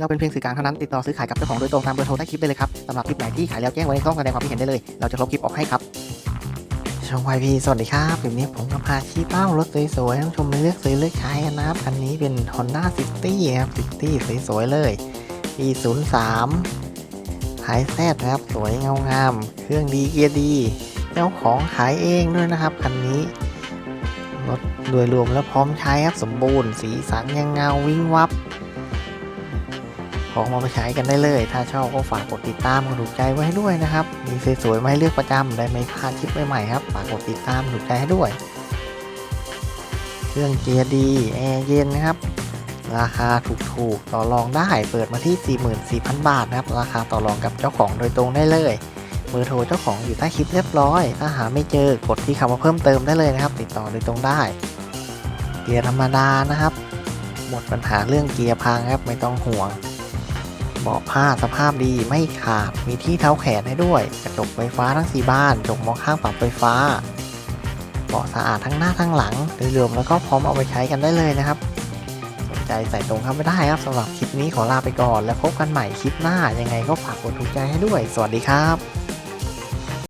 เราเป็นเพียงสื่อกลางเท่านั้นติดต่อซื้อขายกับเจ้าของโดยตรงตามเบอร์โทรใต้คลิปได้เลยครับสำหรับคลิปไหนที่ขายแล้วแจ้งไว้ในช่องแสดงความคิดเห็นได้เลย เราจะลบคลิปออกให้ครับช่องวายพีสวัสดีครับคลิปนี้ผมก็พาชี้เป้ารถสวยๆท่านชมเลือกซื้อเลือกใช้นะครับคันนี้เป็น Honda City ครับ City สวยๆเลยปี03ขายแซดนะครับสวยเงางาม เครื่องดีเกียร์ดีเจ้าของขายเองด้วยนะครับคันนี้รถโดยรวมแล้วพร้อมใช้ครับสมบูรณ์ สีสันยังเงาวิ่งวับ ของมาไปใช้กันได้เลย ถ้าชอบก็ฝากกดติดตามกดถูกใจไว้ให้ด้วยนะครับ มีสวยๆมาให้เลือกประจำได้ไม่พลาดคลิปใหม่ๆครับ ฝากกดติดตามถูกใจให้ด้วย เครื่องเกียร์ดีแอร์เย็นนะครับ ราคาถูกๆ ต่อรองได้ เปิดมาที่ 44,000 บาทนะครับ ราคาต่อรองกับเจ้าของโดยตรงได้เลยเบอร์โทรเจ้าของอยู่ใต้คลิปเรียบร้อย ถ้าหาไม่เจอกดที่คำว่าเพิ่มเติมได้เลยนะครับ ติดต่อโดยตรงได้เกียร์ธรรมดานะครับ หมดปัญหาเรื่องเกียร์พังครับไม่ต้องห่วง เบาะผ้าสภาพดีไม่ขาด มีที่เท้าแขนให้ด้วย กระจกไฟฟ้าทั้งสี่บานกระจกมองข้างปรับไฟฟ้า เบาะสะอาดทั้งหน้าทั้งหลังโดยรวมแล้วก็พร้อมเอาไปใช้กันได้เลยนะครับ สนใจใส่ตรงเข้าไม่ได้ครับสำหรับคลิปนี้ขอลาไปก่อน แล้วพบกันใหม่คลิปหน้ายังไงก็ฝากกดถูกใจให้ด้วย สวัสดีครับ